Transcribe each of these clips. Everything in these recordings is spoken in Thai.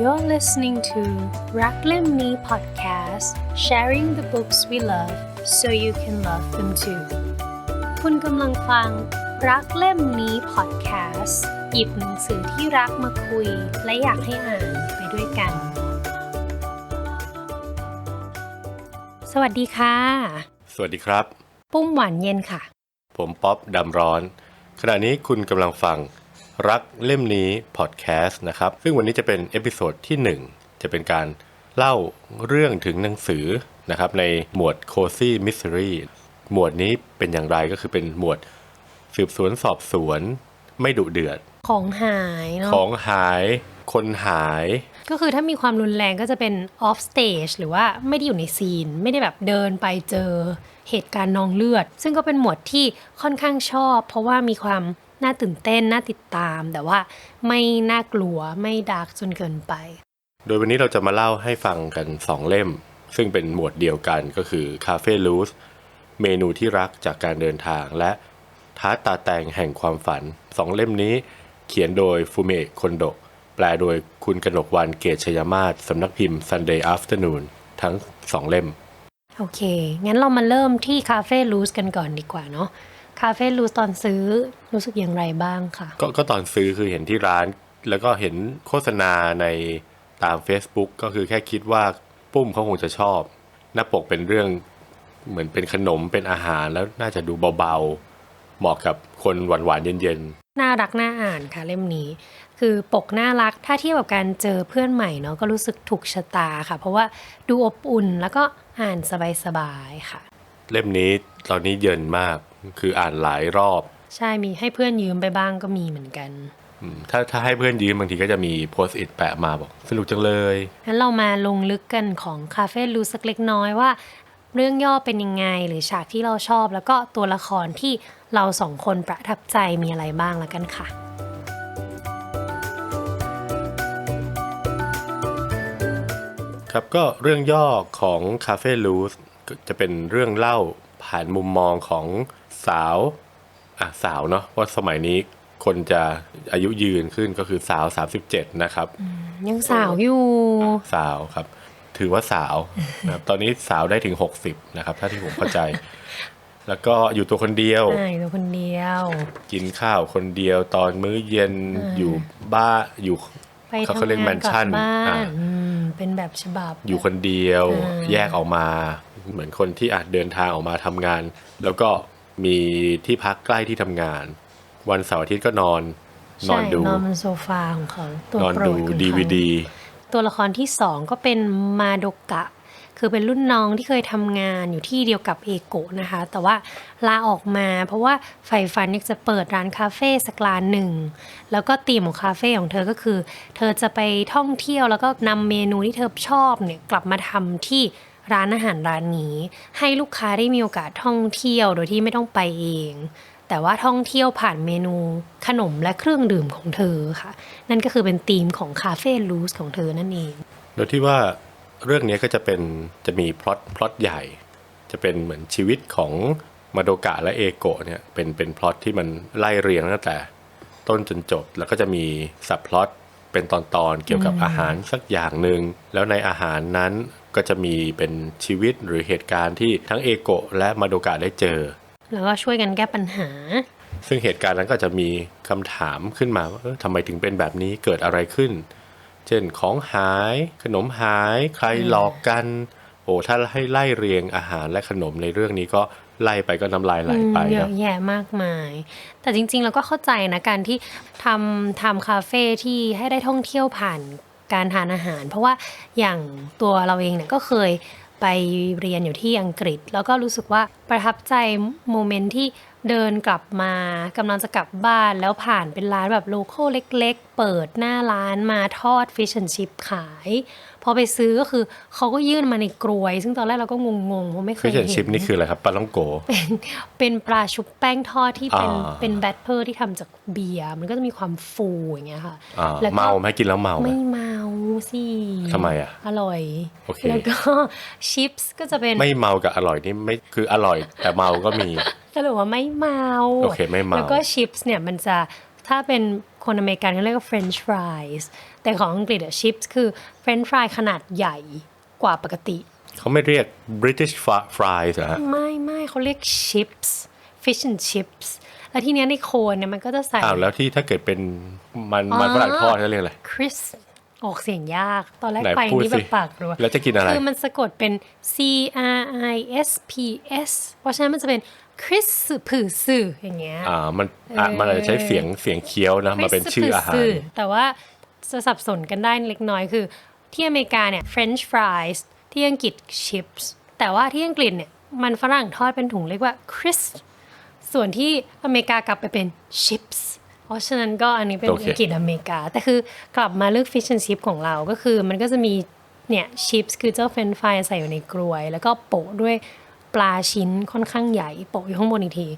You're listening to รักเล่มนี้ podcast sharing the books we love so you can love them too คุณกำลังฟัง รักเล่มนี้ podcast หยิบหนังสือที่รักมาคุย และอยากให้อ่านไปด้วยกัน สวัสดีค่ะ สวัสดีครับ ปุ้มหวานเย็นค่ะ ผมป๊อบดำร้อน ขณะนี้คุณกำลังฟัง รักเล่มนี้พอดแคสต์นะครับ ซึ่งวันนี้จะเป็นเอพิโซดที่ 1 จะเป็นการเล่าเรื่องถึงหนังสือนะครับในหมวด Cozy Mystery หมวดนี้เป็นอย่างไรก็คือเป็นหมวดสืบสวนสอบสวนไม่ดุเดือด ของหายเนาะของหายคนหาย ก็คือถ้ามีความรุนแรงก็จะเป็น off stage หรือว่าไม่ได้อยู่ในซีน ไม่ได้แบบเดินไปเจอเหตุการณ์นองเลือด ซึ่งก็เป็นหมวดที่ค่อนข้างชอบ เพราะว่ามีความ น่าตื่นเต้น น่าติดตาม แต่ว่าไม่น่ากลัวไม่ดาร์กจนเกินไป โดยวันนี้เราจะมาเล่าให้ฟังกัน 2 เล่ม ซึ่งเป็นหมวดเดียวกันก็คือ Cafe l o s e เมนูที่รักจากการเดินทางและท้าตาแตงแห่งความฝัน2เล่มนี้เขียนโดยฟูเมะคนโดะแปลโดยคุณกนกวันเกตชยมาศสำนักพิมพ์ Sunday Afternoon ทั้ง2เล่ม โอเค งั้นเรามาเริ่มที่คาเฟ่ลูสกันก่อนดีกว่าเนาะ คาเฟ่ลูสตอนซื้อรู้สึกอย่างไรบ้างคะก็ก็ตอนซื้อคือเห็นที่ร้าน แล้วก็เห็นโฆษณาในตาม Facebook ก็คือแค่คิดว่าปุ้มเขาคงจะชอบ หน้าปกเป็นเรื่องเหมือนเป็นขนมเป็นอาหารแล้วน่าจะดูเบาๆ เหมาะกับคนหวานๆเย็นน่ารักน่าอ่านค่ะเล่มนี้ คือปกน่ารักถ้าเทียบกับการเจอเพื่อนใหม่เนาะก็รู้สึกถูกชะตาค่ะ เพราะว่าดูอบอุ่นแล้วก็อ่านสบายๆค่ะๆเล่มนี้ตอนนี้เย็นมาก คืออ่านหลายรอบใช่มีให้เพื่อนยืมไปบ้างก็มีเหมือนกันอืมถ้าถ้าให้เพื่อนยืมบางทีก็จะมีโพสต์อิทแปะมาบอกสนุกจังเลย งั้นเรามาลงลึกกันของคาเฟ่ลูสักเล็กน้อยว่า เรื่องย่อเป็นยังไงหรือฉากที่เราชอบ แล้วก็ตัวละครที่เราสองคนประทับใจมีอะไรบ้างละกันค่ะ ครับก็เรื่องย่อของ Cafe l o s e จะเป็นเรื่องเล่าผ่านมุมมองของ สาวอะสาวเนาะว่าสมัยนี้คนจะอายุยืนขึ้นก็คือสาว 37 นะครับ ยังสาวอยู่สาวครับ ถือว่าสาวนะครับตอนนี้สาวได้ถึง 60 นะครับ ถ้าที่ผมเข้าใจ แล้วก็อยู่ตัวคนเดียว ใช่ตัวคนเดียว กินข้าวคนเดียวตอนมื้อเย็นอยู่บ้านอยู่ไปเขาทำเขาเรียกงาแมนนกลัชั่นบบ้าอ่านอืมเป็นแบบฉบับ อยู่คนเดียวอ่าแยกออกมา เหมือนคนที่อาจเดินทางออกมาทำงาน แล้วก็ มีที่พักใกล้ที่ทำงาน วันเสาร์อาทิตย์ก็นอน นอนใช่ดูนอนบนโซฟาของเขาตัวนอนโปรดูดของเขาดีวดีตัวละครที่สองก็เป็นมาโดกะ คือเป็นรุ่นน้องที่เคยทำงานอยู่ที่เดียวกับเอโกะนะคะ แต่ว่าลาออกมาเพราะว่าใฝ่ฝันอยากจะเปิดร้านคาเฟ่สักร้านหนึ่ง แล้วก็ธีมของคาเฟ่ของเธอก็คือ เธอจะไปท่องเที่ยวแล้วก็นำเมนูที่เธอชอบเนี่ยกลับมาทำที่ ร้านอาหารร้านนี้ ให้ลูกค้าได้มีโอกาสท่องเที่ยวโดยที่ไม่ต้องไปเอง แต่ว่าท่องเที่ยวผ่านเมนูขนมและเครื่องดื่มของเธอค่ะ นั่นก็คือเป็นธีมของคาเฟ่ลูสของเธอนั่นเอง โดยที่ว่าเรื่องนี้ก็จะเป็นจะมีพล็อตพล็อตใหญ่ จะเป็นเหมือนชีวิตของมาโดกะและเอโกะเนี่ยเป็นเป็นพล็อตที่มันไล่เรียงตั้งแต่ ต้นจนจบแล้วก็จะมีสับพล็อต เป็นตอนๆเกี่ยวกับอาหารสักอย่างหนึ่งแล้วในอาหารนั้นก็จะมีเป็นชีวิตหรือเหตุการณ์ที่ทั้งเอโกะและมาโดกะได้เจอ แล้วก็ช่วยกันแก้ปัญหา ซึ่งเหตุการณ์นั้นก็จะมีคำถามขึ้นมาว่าเออทำไมถึงเป็นแบบนี้เกิดอะไรขึ้น เช่นของหายขนมหายใครหลอกกัน โอ้ถ้าให้ไล่เรียงอาหารและขนมในเรื่องนี้ก็ ไล่ไปก็น้ำลายไหลไปอืมเยเนอะอะแยะมากมาย แต่จริง ๆ เราก็เข้าใจนะการที่ทำทำคาเฟ่ที่ให้ได้ท่องเที่ยวผ่านการทานอาหาร เพราะว่าอย่างตัวเราเองเนี่ยก็เคยไปเรียนอยู่ที่อังกฤษ แล้วก็รู้สึกว่าประทับใจโมเมนต์ที่เดินกลับมากำลังจะกลับบ้านแล้วผ่านเป็นร้านแบบโลโก้เล็ก ๆ เปิดหน้าร้านมาทอดฟิชแอนชิพขาย พอไปซื้อก็คือเขาก็ยื่นมาในกรวย ซึ่งตอนแรกเราก็งงๆเพราะไม่เคฟิยชเห็แอนนชิพนี่คืออะไรครับปลาล่องโก เป็นเป็นปลาชุบแป้งทอดที่เป็นอ่า เป็นแบตเตอร์ที่ทำจากเบียร์มันก็จะมีความฟูอย่างเงี้ยค่ะ อ่าแล้วก็ เมาไหมกินแล้วเมาไหม ไม่เมาสิทำไมอะอร่อย โอเค แล้วก็ชิปส์ก็จะเป็นไม่เมากับอร่อยนี่ไม่คืออร่อยแต่เมาก็มี สรุปว่าไม่เมา โอเคไม่เมา แล้วก็ชิปส์เนี่ยมันจะ ถ้าเป็นคนอเมริกันเขาเรียกว่า French fries แต่ของอังกฤษอะ chips คือ French fry ขนาดใหญ่กว่าปกติ เขาไม่เรียก British fri- fries เหรอฮะไม่ไม่เขาเรียก chips fish and chips แล้วทีเนี้ยในโคนเนี่ยมันก็จะใส่อ้าวแล้วที่ถ้าเกิดเป็นมันมันฝรั่งทอดเขาเรียกอะไร crisp ออกเสียงยาก ตอนแรกไหนไปพูดนี่แบสิบปากรัวแล้วจะกินอะไร คือมันสะกดเป็น C R I S P S เพราะฉะนั้นมันจะเป็น crisp ผือสื่ออย่างเงี้ยอ่ามันอะมันอาจจะใช้เสียงเสียงเคี้ยวนะมาเป็นชื่ออาหาร แต่ว่าจะสับสนกันได้เล็กน้อยคือ ที่อเมริกาเนี่ย French fries ที่อังกฤษ chips แต่ว่าที่อังกฤษเนี่ยมันฝรั่งทอดเป็นถุงเรียกว่า crisp ส่วนที่อเมริกากลับไปเป็น chips เพราะฉะนั้นก็อันนี้เป็นโอเคอังกฤษอเมริกา แต่คือกลับมาเลือก fish and chip ของเราก็คือมันก็จะมีเนี่ย chips คือเจ้า French fry ใส่อยู่ในกรวย แล้วก็โปะด้วย ปลาชิ้นค่อนข้างใหญ่โปะอยู่ข้างบนอีกที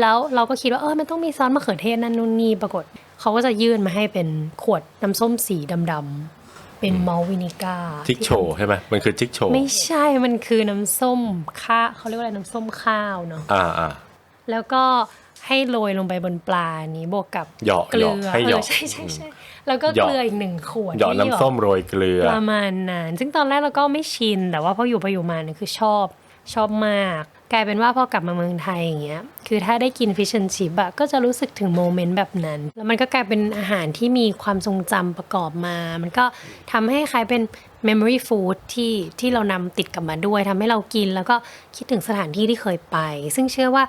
แล้วเราก็คิดว่าเออมันต้องมีซอสมะเขือเทศนั่นนู่นนี่ปรากฏเขาก็จะยื่นมาให้เป็นขวดน้ำส้มสีดำๆเป็นมอลวินิก้าจิกโชว์ใช่ไหมมันคือจิกโชว์ไม่ใช่มันคือน้ำส้มข้าวเขาเรียกว่าอะไรน้ำส้มข้าวเนาะอ่าอ่าแล้วก็ให้โรยลงไปบนปลานี้บวกกับเหยาะเกลืเหอยาะให้เหยาะเออใช่ใช่ใช่แล้วก็เหยาะเกลืออีกหนึ่งขวดเหยาะที่น้ำส้มโรยเกลือประมาณนั้นซึ่งตอนแรกเราก็ไม่ชินแต่ว่าพออยู่ไปอยู่มาเนี่ยคือชอบ ชอบมาก กลายเป็นว่าพอกลับมาเมืองไทยอย่างเงี้ยคือถ้าได้กินฟิช n ช c ชิ p อะก็จะรู้สึกถึงโมเมนต์แบบนั้น แล้วมันก็กลายเป็นอาหารที่มีความทรงจำประกอบมา มันก็ทำให้คล้ายเป็น memory food ที่ที่เรานำติดกลับมาด้วยทำให้เรากินแล้วก็คิดถึงสถานที่ที่เคยไป ซึ่งเชื่อว่า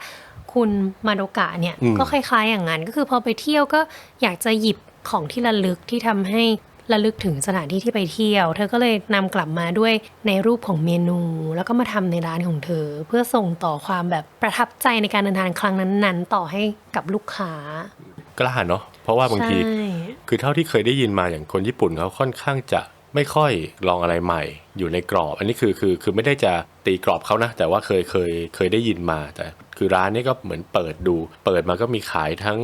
คุณมาโดกะเนี่ยอืมก็คล้ายๆอย่างนั้นก็คือพอไปเที่ยวก็อยากจะหยิบของที่ระลึกที่ทำให้ ระลึกถึงสถานที่ที่ไปเที่ยว เธอก็เลยนำกลับมาด้วยในรูปของเมนู แล้วก็มาทำในร้านของเธอ เพื่อส่งต่อความแบบประทับใจในการเดินทางครั้งนั้นๆ ต่อให้กับลูกค้ากล้าเนาะเพราะว่าบางทีใช่คือเท่าที่เคยได้ยินมาอย่างคนญี่ปุ่นเขาค่อนข้างจะไม่ค่อยลองอะไรใหม่ อยู่ในกรอบ อันนี้คือคือคือไม่ได้จะตีกรอบเขานะ แต่ว่าเคยเคยเคยได้ยินมาแต่ คือร้านนี้ก็เหมือนเปิดดู เปิดมาก็มีขายทั้ง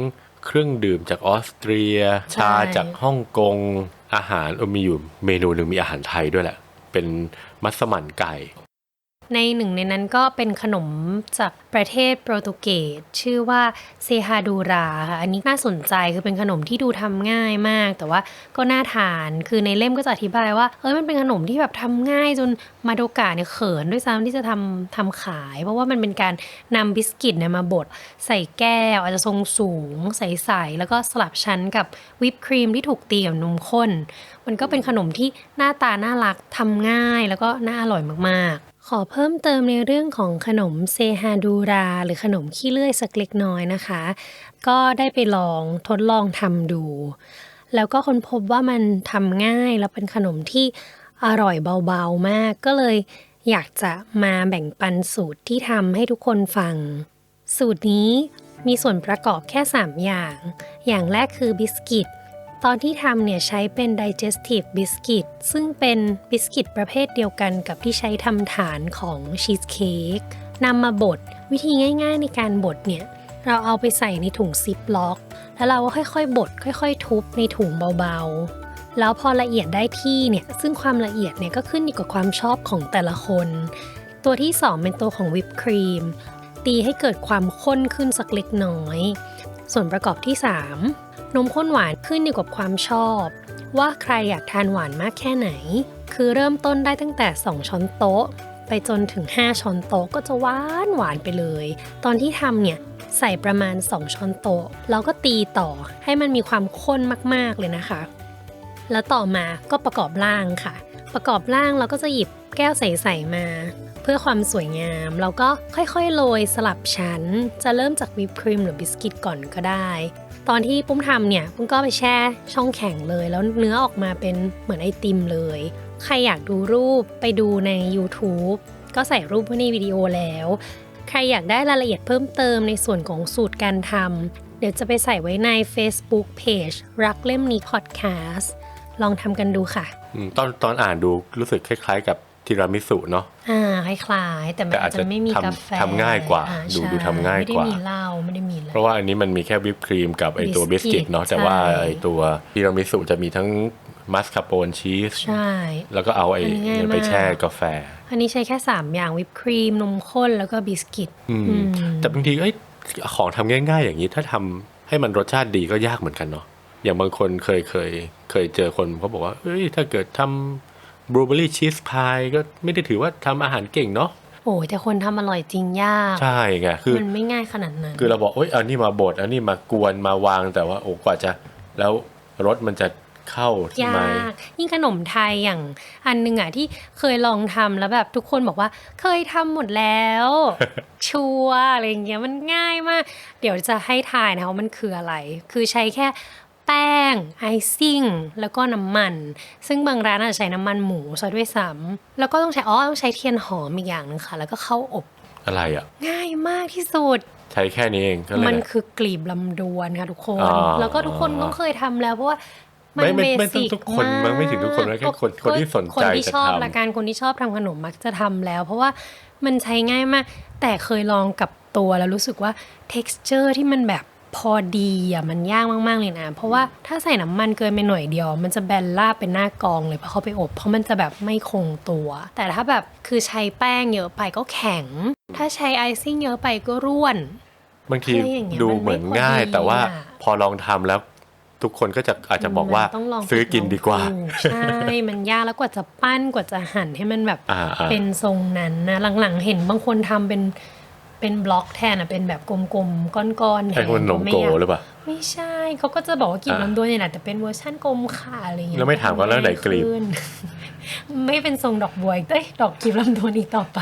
เครื่องดื่มจากออสเตรีย ชาจากฮ่องกง อาหารมีอยู่เมนูหนึ่งมีอาหารไทยด้วยแหละ เป็นมัสมั่นไก่ ในหนึ่งในนั้นก็เป็นขนมจากประเทศโปรตุเกสชื่อว่าเซฮาดูราค่ะอันนี้น่าสนใจคือเป็นขนมที่ดูทำง่ายมาก แต่ว่าก็น่าทานคือในเล่มก็จะอธิบายว่าเอ้ยมันเป็นขนมที่แบบทำง่ายจนมาโดกะเนี่ยเขินด้วยซ้ำที่จะทำทำขาย เพราะว่ามันเป็นการนำบิสกิตเนี่ยมาบดใส่แก้วอาจจะทรงสูงใสๆแล้วก็สลับชั้นกับวิปครีมที่ถูกตีกับนมข้น มันก็เป็นขนมที่หน้าตาน่ารักทำง่ายแล้วก็น่าอร่อยมากๆ ขอเพิ่มเติมในเรื่องของขนมเซฮาดูรา หรือขนมขี้เลื่อยสักเล็กน้อยนะคะ ก็ได้ไปลองทดลองทำดู แล้วก็ค้นพบว่ามันทำง่ายแล้วเป็นขนมที่อร่อยเบาๆมาก ก็เลยอยากจะมาแบ่งปันสูตรที่ทำให้ทุกคนฟัง สูตรนี้มีส่วนประกอบแค่ 3 อย่าง อย่างแรกคือบิสกิต ตอนที่ทำเนี่ยใช้เป็น digestive biscuit ซึ่งเป็นบิสกิตประเภทเดียวกันกับที่ใช้ทำฐานของชีสเค้กนำมาบดวิธีง่ายๆในการบดเนี่ยเราเอาไปใส่ในถุงซิปล็อก แล้วเราก็ค่อยๆบดค่อย ๆ ทุบในถุงเบาๆ แล้วพอละเอียดได้ที่เนี่ยซึ่งความละเอียดเนี่ยก็ขึ้นอยู่กับความชอบของแต่ละคน ตัวที่ 2 เป็นตัวของวิปครีมตีให้เกิดความข้นขึ้นสักเล็กน้อย ส่วนประกอบที่ 3 นมข้นหวานขึ้นอยู่กับความชอบ ว่าใครอยากทานหวานมากแค่ไหน คือเริ่มต้นได้ตั้งแต่ 2 ช้อนโต๊ะ ไปจนถึง 5 ช้อนโต๊ะก็จะหวานหวานไปเลย ตอนที่ทำเนี่ยใส่ประมาณ 2 ช้อนโต๊ะแล้วก็ตีต่อให้มันมีความข้นมากๆเลยนะคะ แล้วต่อมาก็ประกอบร่างค่ะ ประกอบร่างเราก็จะหยิบแก้วใสๆมา เพื่อความสวยงามเราก็ค่อยๆโรยสลับชั้น จะเริ่มจากวิปครีมหรือบิสกิตก่อนก็ได้ ตอนที่ปุ้มทำเนี่ยปุ้มก็ไปแช่ช่องแข็งเลย แล้วเนื้อออกมาเป็นเหมือนไอติมเลย ใครอยากดูรูปไปดูใน YouTube ก็ใส่รูปไว้ในวิดีโอแล้ว ใครอยากได้รายละเอียดเพิ่มเติมในส่วนของสูตรการทำเดี๋ยวจะไปใส่ไว้ใน Facebook Page รักเล่มนี้ Podcast ลองทำกันดูค่ะ ตอนตอนอ่านดูรู้สึกคล้าย ๆ กับ ทีรามิสุเนาะอ่าคล้ายๆแต่มันแต่อาอาจจจะจะไม่มีทำกาแฟทำง่ายกว่าอ่ดูใช่ดูทำง่ายกว่า ไม่ได้มีเหล้าไม่ได้มีอะไรเพราะว่าอันนี้มันมีแค่วิปครีมกับไอตัวบิบิสสกิกิตตเนาะแต่ใช่ว่าไอตัวทีรามิสุจะมีทั้งมัสคาโปนชีสใช่ แล้วก็เอาไอ้อันนี้ง่ายเนี่ยไปมากแช่กาแฟ อันนี้ใช้แค่ 3 อย่างวิปครีมนมข้นแล้วก็บิสกิตอืมอืมแต่บางทีเอ้ยของทำง่าย ๆ อย่างนี้ถ้าทำให้มันรสชาติดีก็ยากเหมือนกันเนาะอย่างบางคนเคยเคยเคยเจอคนเขาบอกว่าเอ้ยถ้าเกิดทำ บลูเบอรี่ชีสพายก็ไม่ได้ถือว่าทำอาหารเก่งเนาะโอ้ยแต่คนทำอร่อยจริงยาก ใช่ไงคือ มันไม่ง่ายขนาดนั้น คือเราบอกเอ้ยเอานี่มาบดเอานี่มากวนมาวางแต่ว่าโอ้กว่าจะ แล้วรสมันจะเข้ายาไหมกยิ่งขนมไทยอย่างอันหนึงอะที่เคยลองทำแล้วแบบทุกคนบอกว่า เคยทำหมดแล้ว ชัวร์อะไรอย่างเงี้ยมันง่ายมาก เดี๋ยวจะให้ทายนะคะว่ามันคืออะไร คือใช้แค่ แป้ง ไอซิ่ง แล้วก็น้ำมัน ซึ่งบางร้านอาจจะใช้น้ำมันหมูซะด้วยซ้ำแล้วก็ต้องใช้อ๋อต้องใช้เทียนหอมอีกอย่างหนึงค่ะ แล้วก็เข้าอบ อะไรอะ ง่ายมากที่สุด ใช้แค่นี้เองก็เลยมันคือกลีบลำดวนค่ะทุกคนอ๋อแล้วก็ทุกคนต้องเคยทำแล้วเพราะว่ามันไม่ไม่เบไม่ต้อสิงกทุกคนมันไม่ถึงทุกคนนะแค่คนก็คนที่สนใจคนที่จะชอบทำละกันคนที่ชอบทำขนมมักจะทำแล้ว เพราะว่ามันใช้ง่ายมาก แต่เคยลองกับตัวแล้วรู้สึกว่า texture ที่มันแบบ พอดีอะมันยากมาก ๆ เลยนะ เพราะว่าถ้าใส่น้ำมันเกินไปหน่อยเดียว มันจะแบนราบเป็นหน้ากองเลยพอเขาไปอบ เพราะมันจะแบบไม่คงตัว แต่ถ้าแบบคือใช้แป้งเยอะไปก็แข็ง ถ้าใช้ไอซิ่งเยอะไปก็ร่วน บางทีอะไรอย่างเงี้ยดูมันไม่เหมือนง่ายพอดีแต่ว่าอะพอลองทำแล้วทุกคนก็จะอาจจะบอกว่ามันต้องลองซื้อกินดีกว่าลองถูใช่ มันยากแล้วกว่าจะปั้นกว่าจะหั่นให้มันแบบอ่าอ่าเป็นทรงนั้นนะหลังๆเห็นบางคนทำเป็น เป็นบล็อกแทนอะเป็นแบบกลมๆก้อนๆแทไอ้นคนนมไม่โกอยากหรือเปล่าไม่ใช่เขาก็จะบอกว่ากินอ่าลำดวนเนี่ยแหละแต่เป็นเวอร์ชั่นกลมค่ะอะไรอย่างเงี้ยแล้วไม่ถามว่าแล้วไหนกลีบขึ้นไม่เป็นทรงดอกบัวอีกเอ้ยดอกกลีบลำดวนอีกต่อไป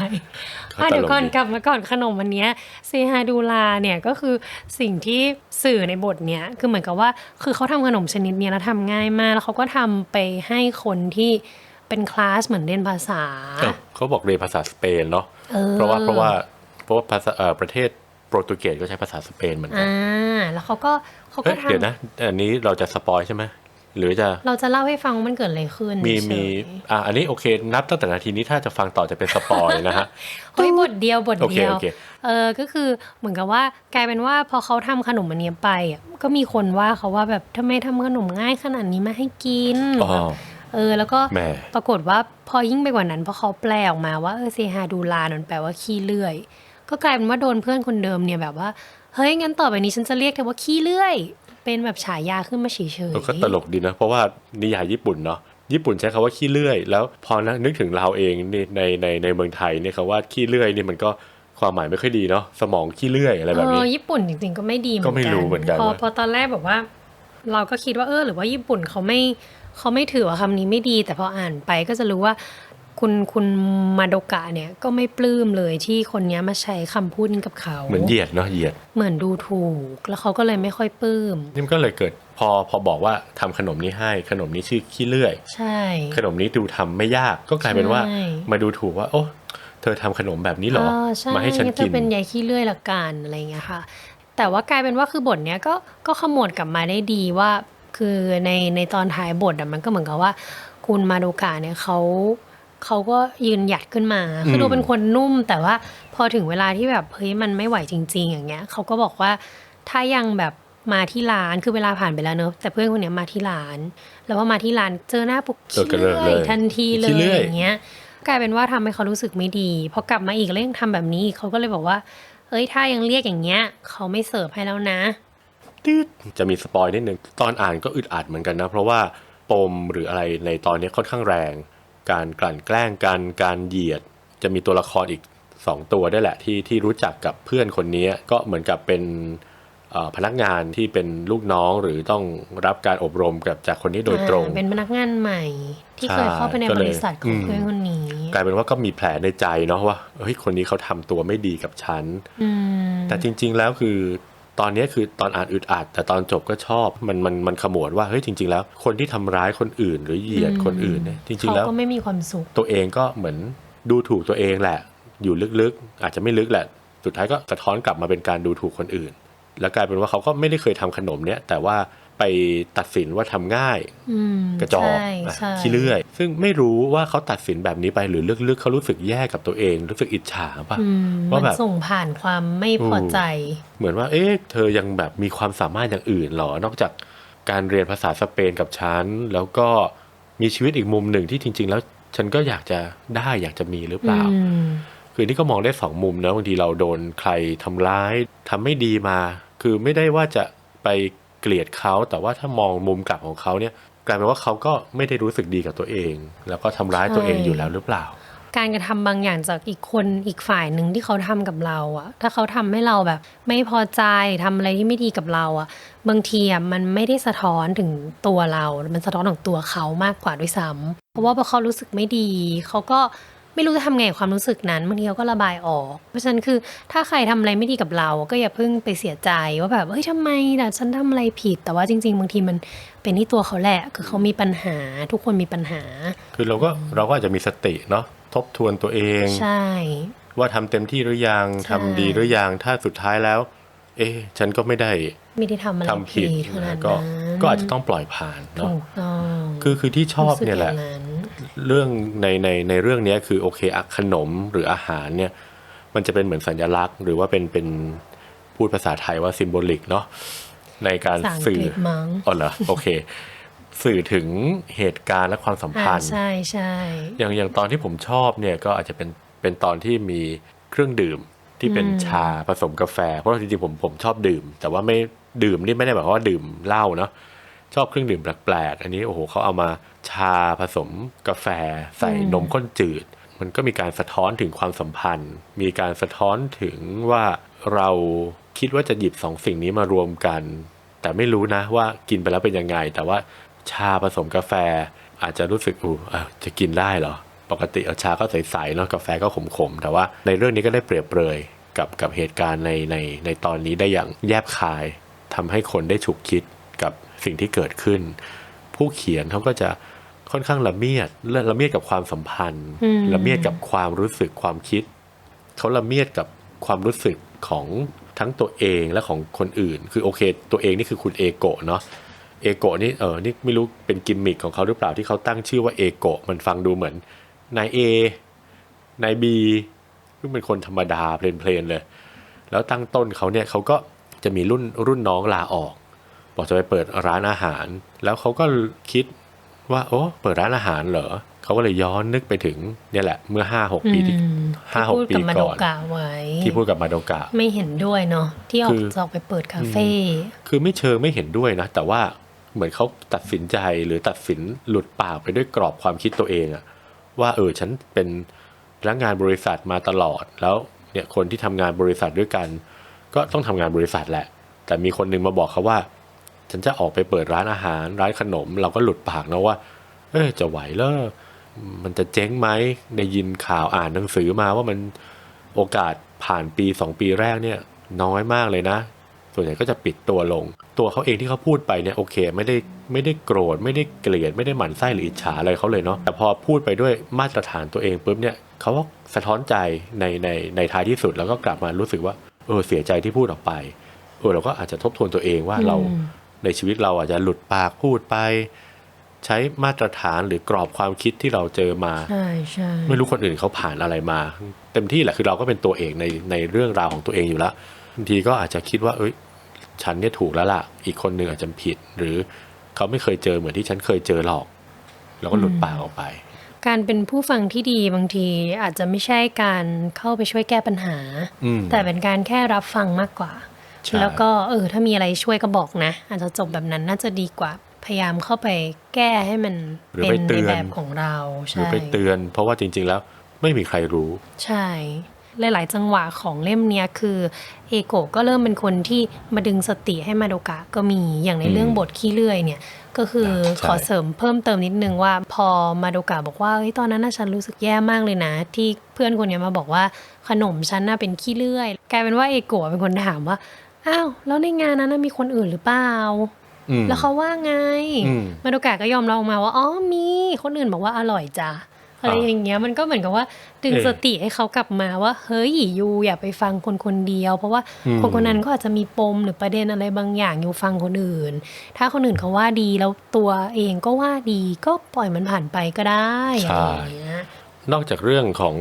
เขาอะตลกเดี๋ยวก่อนดีกลับมาก่อนขนมวันเนี้ยเซฮาดูลาเนี่ยก็คือสิ่งที่สื่อในบทเนี้ยคือเหมือนกับว่าคือเขาทำขนมชนิดเนี้ยแล้วทำง่ายมาก แล้วเขาก็ทำไปให้คนที่เป็นคลาสเหมือนเรียนภาษาเอ้าเขาบอกเรียนภาษาสเปนเนาะออเพราะว่าเพราะว่า เพราะว่าภาษาเอ่อประเทศโปรตุเกสก็ใช้ภาษาสเปนเหมือนกันอ่าแล้วเขาก็เขาเอ้ก็ยทำเดี๋ยวนะ อันนี้เราจะสปอยใช่ไหมหรือจะเราจะเล่าให้ฟังว่ามันเกิดอะไรขึ้น มีเฉยมีอะอันนี้โอเค นับตั้งแต่นาทีนี้ถ้าจะฟังต่อจะเป็นสปอยนะฮะเฮ้ยบทเดียวบทโอเคเดียวโอเคเออก็คือเหมือนกับว่ากลายเป็นว่าพอเขาทำขนมอันเนี้ยไปอะก็มีคนว่าเขาว่าแบบทำไมทำขนมง่ายขนาดนี้มาให้กินอ๋อเออแล้วก็แหม่ปรากฏว่าพอยิ่งไปกว่านั้นพอเขาแปลออกมาว่าเออเซฮาดูลามันแปลว่าขี้เลื่อย ก็กลายเป็นว่าโดนเพื่อนคนเดิมเนี่ยแบบว่า เฮ้ย งั้นต่อไปนี้ฉันจะเรียกเธอว่าขี้เลื่อย เป็นแบบฉายาขึ้นมาเฉยเออก็ตลกดีนะ เพราะว่านิยายญี่ปุ่นเนาะญี่ปุ่นใช้คาว่าขี้เลื่อย แล้วพอนึกถึงเราเองในในในในเมืองไทยเนี่ยคำว่าขี้เลื่อยนี่มันก็ความหมายไม่ค่อยดีเนาะสมองขี้เลื่อยอะไรเอแบบนี้อญี่ปุ่นจริงๆก็ไม่ดีเหมือนก็กันไม่รู้เหมือนกันพอว่าพอตอนแรกแบบว่า เราก็คิดว่าเออหรือว่าญี่ปุ่นเขาไม่เขาไม่ถือว่าคำนี้ไม่ดี แต่พออ่านไปก็จะรู้ว่า คุณคุณมาโดกะเนี่ยก็ไม่ปลื้มเลยที่คนเนี้ยมาใช้คำพูดนี้กับเขาเหมือนเหยียดเนาะเหยียด เหมือนดูถูก แล้วเขาก็เลยไม่ค่อยปลื้มนี่มันก็เลยเกิดพอพอบอกว่าทำขนมนี้ให้ขนมนี้ชื่อขี้เลื่อย ใช่ ขนมนี้ดูทำไม่ยากก็กลายเป็นว่าใช่มาดูถูกว่า โอ้เธอทำขนมแบบนี้เหรอใช่มาให้ฉันงั้กิจะนเป็นใยขี้เลื่อยละกันอะไรเงี้ยค่ะ แต่ว่ากลายเป็นว่าคือบทเนี้ยก็ก็ขมวดกลับมาได้ดีว่า คือในในตอนท้ายบทอะมันก็เหมือนกับว่า คุณมาโดกะเนี่ยเขา เขาก็ยืนหยัดขึ้นมา คือมดูเป็นคนนุ่ม แต่ว่าพอถึงเวลาที่แบบเฮ้ยมันไม่ไหวจริง ๆ อย่างเงี้ยเขาก็บอกว่าถ้ายังแบบมาที่ร้านคือเวลาผ่านไปแล้วเนอะแต่เพื่อนคนเนี้ยมาที่ร้าน แล้วพอมาที่ร้านเจอหน้าปุ๊บเออก็เลิกขี้เลยทันทีเลขี้ยเลื่อยอย่างเงี้ยกลายเป็นว่าทำให้เขารู้สึกไม่ดีพอกลับมาอีกแล้วยังทำแบบนี้อีกเขาก็เลยบอกว่า เอ้ยถ้ายังเรียกอย่างเงี้ยเขาไม่เสิร์ฟให้แล้วนะตืดจะมีสปอยนิดนึงตอนอ่านก็อึดอัดเหมือนกันนะ เพราะว่าปมหรืออะไรในตอนนี้ค่อนข้างแรง การกลั่นแกล้งกันการเหยียด จะมีตัวละครอีกสองตัวได้วยแหละที่ที่รู้จักกับเพื่อนคนนี้ก็เหมือนกับเป็นเอ่อพนักงานที่เป็นลูกน้องหรือต้องรับการอบรมกับจากคนนี้โดยตรงอ่าเป็นพนักงานใหม่ ที่เคยเข้าไปในใช่ก็บเลยริษัทของอืมเพื่อนคนนี้ กลายเป็นว่าก็มีแผลในใจเนาะว่าเฮ้ยคนนี้เขาทำตัวไม่ดีกับฉันอืมแต่จริง ๆ แล้วคือ ตอนนี้คือตอนอ่านอึดอัดแต่ตอนจบก็ชอบมันมันมันขมวดว่าเฮ้ยจริง ๆ แล้ว คนที่ทำร้ายคนอื่นหรือเหยียดอืมคนอื่นเนี่ยจริงเขาๆแล้วก็ไม่มีความสุขตัวเองก็เหมือนดูถูกตัวเองแหละ อยู่ลึกๆ อาจจะไม่ลึกแหละ สุดท้ายก็สะท้อนกลับมาเป็นการดูถูกคนอื่น แล้วกลายเป็นว่าเขาก็ไม่ได้เคยทำขนมเนี้ยแต่ว่า ไปตัดสินว่าทำง่ายอืมกระจอกใช่อะใช่ขี้เลื่อย ซึ่งไม่รู้ว่าเขาตัดสินแบบนี้ไปหรือลึกๆเขารู้สึกแย่กับตัวเอง รู้สึกอิจฉาป่ะอืมว่ามันแบบส่งผ่านความไม่พอใจ เหมือนว่า เอ๊ะ เธอยังแบบมีความสามารถอย่างอื่นเหรอ นอกจากการเรียนภาษาสเปนกับฉัน แล้วก็มีชีวิตอีกมุมหนึ่งที่จริง ๆ แล้วฉันก็อยากจะได้อยากจะมีหรือเปล่าอืมคือนี่ก็มองได้สองมุมนะบางทีเราโดนใครทำร้ายทำไม่ดีมา คือไม่ได้ว่าจะไป เกลียดเขาแต่ว่าถ้ามองมุมกลับของเขาเนี่ยกลายเป็นว่าเขาก็ไม่ได้รู้สึกดีกับตัวเอง แล้วก็ทำร้ายตัวเองอยู่แล้วหรือเปล่า การกระทำบางอย่างจากอีกคนอีกฝ่ายหนึ่งที่เขาทำกับเราอะถ้าเขาทำให้เราแบบ ไม่พอใจทำอะไรที่ไม่ดีกับเราอะบางทีอะมันไม่ได้สะท้อนถึงตัวเรา มันสะท้อนถึงตัวเขามากกว่าด้วยซ้ำเพราะว่าพอเขารู้สึกไม่ดี เขาก็ ไม่รู้จะทำไงกับความรู้สึกนั้นบางทีเขาก็ระบายออก เพราะฉะนั้นคือถ้าใครทำอะไรไม่ดีกับเรา ก็อย่าเพิ่งไปเสียใจว่าแบบเฮ้ยทำไมล่ะฉันทำอะไรผิด แต่ว่าจริง ๆ บางทีมันเป็นที่ตัวเขาแหละ คือเขามีปัญหาทุกคนมีปัญหา คือเราก็เราก็อาจจะมีสติเนาะทบทวนตัวเองใช่ ว่าทำเต็มที่หรือยังใช่ทำดีหรือยังถ้าสุดท้ายแล้ว เอ๊ะฉันก็ไม่ได้ไม่ได้ทำอะไรทำผิดขนาดก็นั้นก็อาจจะต้องปล่อยผ่านเนาะถูกต้องคือคือที่ชอบเนี่ยแหละ เรื่องในในในเรื่องเนี้ยคือโอเคอะขนมหรืออาหารเนี่ยมันจะเป็นเหมือนสัญลักษณ์ หรือว่าเป็นเป็นพูดภาษาไทยว่าซิมโบลิกเนาะในการภาษาอังสื่กอฤษมั้งอ๋อเหรอโอเค สื่อถึงเหตุการณ์และความสัมอ่าพันธ์ใช่ใช่อย่างอย่างตอนที่ผมชอบเนี่ยก็อาจจะเป็นเป็นตอนที่มีเครื่องดื่มที่เป็นชาผสมกาแฟ เพราะว่าจริงๆผมผมชอบดื่ม แต่ว่าไม่ดื่มนี่ไม่ได้หมายความว่าดื่มเหล้าเนาะ ชอบเครื่องดื่มแปลกๆ อันนี้โอ้โหเขาเอามาชาผสมกาแฟ ใส่นมข้นจืด มันก็มีการสะท้อนถึงความสัมพันธ์ มีการสะท้อนถึงว่าเราคิดว่าจะหยิบสองสิ่งนี้มารวมกัน แต่ไม่รู้นะว่ากินไปแล้วเป็นยังไง แต่ว่าชาผสมกาแฟอาจจะรู้สึกอู้จะกินได้เหรอ ปกติเอาชาก็ใสๆเนาะกาแฟก็ขมๆ แต่ว่าในเรื่องนี้ก็ได้เปรียบเปรยกับกับเหตุการณ์ในในในตอนนี้ได้อย่างแยบคายทำให้คนได้ฉุกคิด กับสิ่งที่เกิดขึ้น ผู้เขียนเขาก็จะค่อนข้างละเมียดและละเมียดกับความสัมพันธ์ ละเมียดกับความรู้สึกความคิด เขาละเมียดกับความรู้สึกของทั้งตัวเองและของคนอื่น คือโอเค ตัวเองนี่คือคุณเอโกะเนาะเอโกะนี่เออนี่ไม่รู้เป็นกิมมิคของเขาหรือเปล่าที่เขาตั้งชื่อว่าเอโกะมันฟังดูเหมือนนายเอนายบีซึ่งเป็นคนธรรมดาเพลนๆเลย แล้วตั้งต้นเขาเนี่ยเขาก็จะมีรุ่นรุ่นน้องลาออก บอกจะไปเปิดร้านอาหาร แล้วเขาก็คิดว่า โอ้เปิดร้านอาหารเหรอเขาก็เลยย้อนนึกไปถึงเนี่ยแหละเมื่อห้าหกปีที่อืมห้าหกที่พูดปีกับมาโดก่อนกะไว้ที่พูดกับมาโดกะ ไม่เห็นด้วยเนาะที่ออคืกอจะออกไปเปิดคาเฟ่คือไม่เชิงไม่เห็นด้วยนะ แต่ว่าเหมือนเขาตัดสินใจหรือตัดสินหลุดปากไปด้วยกรอบความคิดตัวเองอะว่าเออฉันเป็นพนักงานบริษัทมาตลอดแล้วเนี่ยคนที่ทำงานบริษัทด้วยกัน ก็ต้องทำงานบริษัทแหละ แต่มีคนหนึงมาบอกเขาว่า ฉันจะออกไปเปิดร้านอาหารร้านขนม เราก็หลุดปากนะว่า เออจะไหวเหรอมันจะเจ๊งไหมได้ยินข่าวอ่านหนังสือมาว่ามันโอกาสผ่านปีสองปีแรกเนี่ย น้อยมากเลยนะ ส่วนใหญ่ก็จะปิดตัวลง ตัวเขาเองที่เขาพูดไปเนี่ยโอเค ไม่ได้ไม่ได้โกรธไม่ได้เกลียดไม่ได้หมั่นไส้หรืออิจฉาอะไรเขาเลยเนาะแต่พอพูดไปด้วยมาตรฐานตัวเองปุ๊บเนี่ยเขาก็สะท้อนใจในในในท้ายที่สุดแล้วก็กลับมารู้สึกว่าเออเสียใจที่พูดออกไปเออเราก็อาจจะทบทวนตัวเองว่าเรา ในชีวิตเราอาจจะหลุดปากพูดไป ใช้มาตรฐานหรือกรอบความคิดที่เราเจอมาใช่ใช่ไม่รู้คนอื่นเขาผ่านอะไรมา เต็มที่แหละคือเราก็เป็นตัวเอกในในเรื่องราวของตัวเองอยู่แล้วบางทีก็อาจจะคิดว่า เอ้ย ฉันเนี่ยถูกแล้วล่ะ อีกคนหนึ่งอาจจะผิด หรือเขาไม่เคยเจอเหมือนที่ฉันเคยเจอหรอก แล้วก็หลุดปากออกไป การเป็นผู้ฟังที่ดีบางทีอาจจะไม่ใช่การเข้าไปช่วยแก้ปัญหาอืมแต่เป็นการแค่รับฟังมากกว่าใช่ แล้วก็เออถ้ามีอะไรช่วยก็บอกนะ อาจจะจบแบบนั้นน่าจะดีกว่าพยายามเข้าไปแก้ให้มันหรือเป็นไปเตืในอนแบบของเราหรือใช่ไปเตือน เพราะว่าจริง ๆ แล้วไม่มีใครรู้ ใช่หลายๆจังหวะของเล่มเนี้ยคือเอโกะก็เริ่มเป็นคนที่มาดึงสติให้มาโดกะก็มีอย่างในเรื่องอืมบทขี้เลื่อยเนี่ย ก็คือใช่ขอเสริมเพิ่มเติมนิดนึงว่าพอมาโดกะบอกว่าเฮ้ยตอนนั้นน่ะฉันรู้สึกแย่มากเลยนะ ที่เพื่อนคนเนี้ยมาบอกว่าขนมฉันน่ะเป็นขี้เลื่อย กลายเป็นว่าเอโกะเป็นคนถามว่า อ้าวแล้วในงานนั้นน่ะมีคนอื่นหรือเปล่า อืม แล้วเขาว่าไง อืมมาโดกะก็ยอมรับออกมาว่า อ๋อมี คนอื่นบอกว่าอร่อยจ้ะอะไรอย่างเงี้ย มันก็เหมือนกับว่าดึงเออสติให้เขากลับมาว่า เฮ้ยยูอย่าไปฟังคนคนเดียว เพราะว่าอืม คนคนนั้นก็อาจจะมีปมหรือประเด็นอะไรบางอย่างอยู่ฟังคนอื่น ถ้าคนอื่นเขาว่าดีแล้วตัวเองก็ว่าดีก็ปล่อยมันผ่านไปก็ได้อะไรอย่างเงี้ย นอกจากเรื่องของ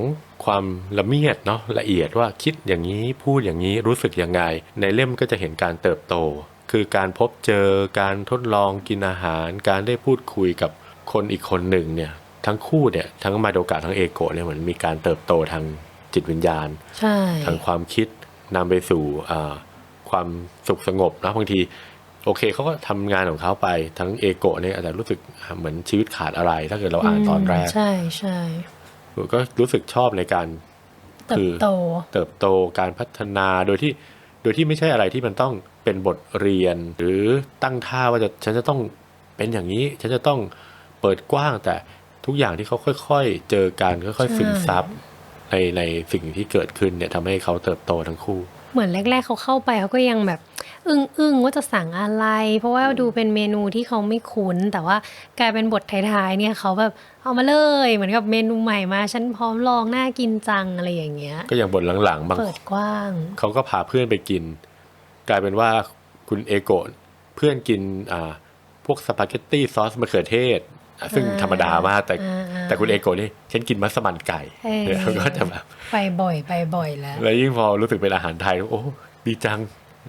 ความละเมียดเนาะละเอียดว่าคิดอย่างนี้พูดอย่างนี้รู้สึกยังไง ในเล่มก็จะเห็นการเติบโต คือการพบเจอการทดลองกินอาหาร การได้พูดคุยกับคนอีกคนหนึ่งเนี่ยทั้งคู่เนี่ยทั้งมาโดกะทั้งเอโกะเนี่ยเหมือนมีการเติบโตทางจิตวิญญาณใช่ทางความคิดนำไปสู่อ่าความสุขสงบนะบางทีโอเคเขาก็ทำงานของเขาไปทั้งเอโกะเนี่ยอาจจะรู้สึกเหมือนชีวิตขาดอะไร ถ้าเกิดเราอ่านตอนแรก ใช่ใช่ ก็รู้สึกชอบในการเติคืบอโตเติบโตการพัฒนาโดยที่โดยที่ไม่ใช่อะไรที่มันต้องเป็นบทเรียน หรือตั้งท่าว่าจะฉันจะต้องเป็นอย่างนี้ ฉันจะต้องเปิดกว้างแต่ทุกอย่างที่เขาค่อย ๆ เจอกันค่อยๆซึมซับในในสิ่งที่เกิดขึ้นเนี่ยทำให้เขาเติบโตทั้งคู่ เหมือนแรก ๆเขาเข้าไปเขาก็ยังแบบอึ้งอึ้งๆว่าจะสั่งอะไร เพราะว่าดูเป็นเมนูที่เขาไม่คุ้น แต่ว่ากลายเป็นบทท้ายๆเนี่ยเขาแบบเอามาเลยเหมือนกับเมนูใหม่มาฉันพร้อมลองน่ากินจังอะไรอย่างเงี้ย ก็อย่างบทหลังๆบางเปิดกว้างเขาก็พาเพื่อนไปกิน กลายเป็นว่าคุณเอโกะเพื่อนกินอ่าพวกสปาเกตตี้ซอสมะเขือเทศอะ ซึ่งอ่าธรรมดามากแต่อ่าอ่าแต่คุณเอโกะนี่ฉันกินมัสมั่นไก่เออเนี่ยก็จะแบบไปบ่อยไปบ่อยแล้ว แล้วยิ่งพอรู้สึกเป็นอาหารไทยโอ้ดีจัง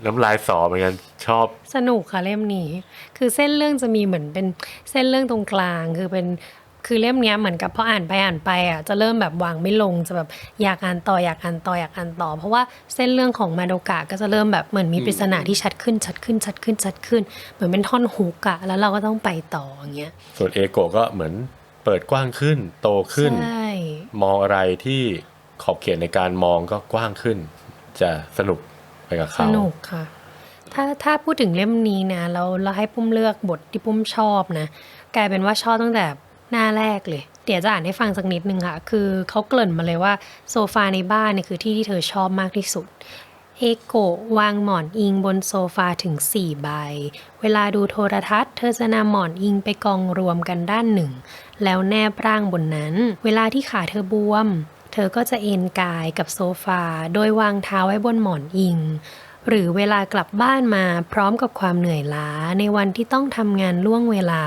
น้ำลายสอเหมือนกันชอบ สนุกค่ะเล่มนี้ คือเส้นเรื่องจะมีเหมือนเป็นเส้นเรื่องตรงกลางคือเป็น คือเล่มเนี้ยเหมือนกับพออ่านไปอ่านไปอะจะเริ่มแบบวางไม่ลงจะแบบอยากอ่านต่ออยากอ่านต่ออยากอ่านต่อ เพราะว่าเส้นเรื่องของมาโดกะก็จะเริ่มแบบเหมือนมีปริศนาที่ชัดขึ้นชัดขึ้นชัดขึ้นชัดขึ้น เหมือนเป็นท่อนฮุกอะแล้วเราก็ต้องไปต่ออย่างเงี้ยส่วนเอโกะก็เหมือนเปิดกว้างขึ้นโตขึ้นใช่มองอะไรที่ขอบเขตในการมองก็กว้างขึ้น จะสนุกไปกับสเขานุกค่ะ ถ้าถ้าพูดถึงเล่มนี้นะเราเราให้ปุ้มเลือกบทที่ปุ้มชอบนะ กลายเป็นว่าชอบตั้งแต่ หน้าแรกเลย เดี๋ยวจะอ่านให้ฟังสักนิดนึงค่ะ คือเขาเกริ่นมาเลยว่าโซฟาในบ้านเนี่ยคือที่ที่เธอชอบมากที่สุดเอโกะวางหมอนอิงบนโซฟาถึง 4 ใบ เวลาดูโทรทัศน์ เธอจะนำหมอนอิงไปกองรวมกันด้านหนึ่ง แล้วแนบร่างบนนั้น เวลาที่ขาเธอบวม เธอก็จะเอนกายกับโซฟา โดยวางเท้าไว้บนหมอนอิง หรือเวลากลับบ้านมาพร้อมกับความเหนื่อยล้าในวันที่ต้องทำงานล่วงเวลา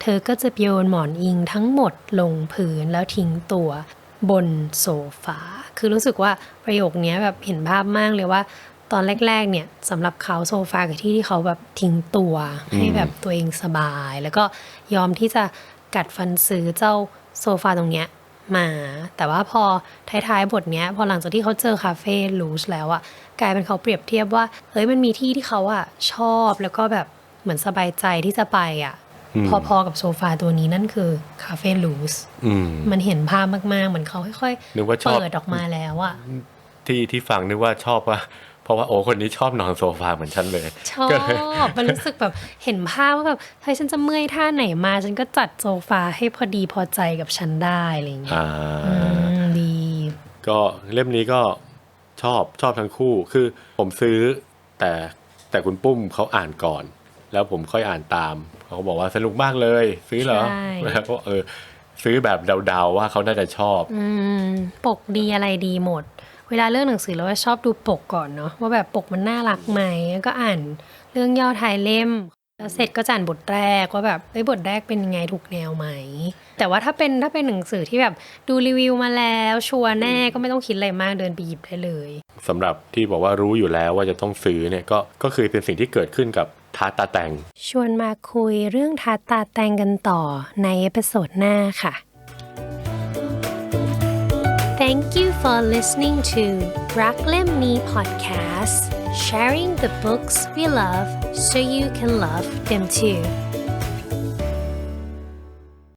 เธอก็จะโยนหมอนอิงทั้งหมดลงพื้นแล้วทิ้งตัวบนโซฟา คือรู้สึกว่าประโยคเนี้ยแบบเห็นภาพมากเลยว่า ตอนแรก ๆ เนี่ยสำหรับเขาโซฟากับที่ที่เขาแบบทิ้งตัวให้แบบตัวเองสบาย แล้วก็ยอมที่จะกัดฟันซื้อเจ้าโซฟาตรงเนี้ยมา แต่ว่าพอท้ายๆบทเนี้ย พอหลังจากที่เขาเจอคาเฟ่ลูชแล้วอะกลายเป็นเขาเปรียบเทียบว่าเฮ้ยมันมีที่ที่เขาอะชอบแล้วก็แบบเหมือนสบายใจที่จะไปอะอืม พอๆกับโซฟาตัวนี้นั่นคือคาเฟ่ลูสอืมมันเห็นภาพมากๆ เหมือนเขาค่อยนึกว่าๆชอบเปิดออกมาแล้วอะที่ที่ฟังนึกว่าชอบว่าเพราะว่าโอ้คนนี้ชอบนอนโซฟาเหมือนฉันเลย ชอบก็เลยมันรู้สึกแบบเห็นภาพว่าแบบเฮ้ยฉันจะเมื่อยท่าไหนมา ฉันก็จัดโซฟาให้พอดีพอใจกับฉันได้อะไรอย่างเงี้ยอ่าอืมดีก็เล่มนี้ก็ชอบชอบทั้งคู่คือผมซื้อแต่แต่คุณปุ้มเขาอ่านก่อน แล้วผมค่อยอ่านตาม เขาบอกว่าสนุกมากเลย ซื้อเหรอใช่แล้วก็เออ ซื้อแบบเดาๆว่าเขาน่าจะชอบอืมปกดีอะไรดีหมด เวลาเลือกหนังสือเราก็ชอบดูปกก่อนเนาะว่าแบบปกมันน่ารักไหมแล้วก็อ่านเรื่องย่อท้ายเล่มแล้วเสร็จก็จะอ่านบทแรกว่าแบบเอ้ยบทแรกเป็นยังไงถูกแนวไหม แต่ว่าถ้าเป็นถ้าเป็นหนังสือที่แบบดูรีวิวมาแล้วชัวร์แน่ก็ไม่ต้องคิดอะไรมากเดินไปหยิบได้เลยสำหรับที่บอกว่ารู้อยู่แล้วว่าจะต้องซื้อเนี่ยก็ก็คือเป็นสิ่งที่เกิดขึ้นกับ ทาตาแตงชวนมาคุยเรื่องทาตาแต่งกันต่อในเอพิโซดหน้าค่ะ Thank you for listening to รักเล่มนี้ podcast sharing the books we love so you can love them too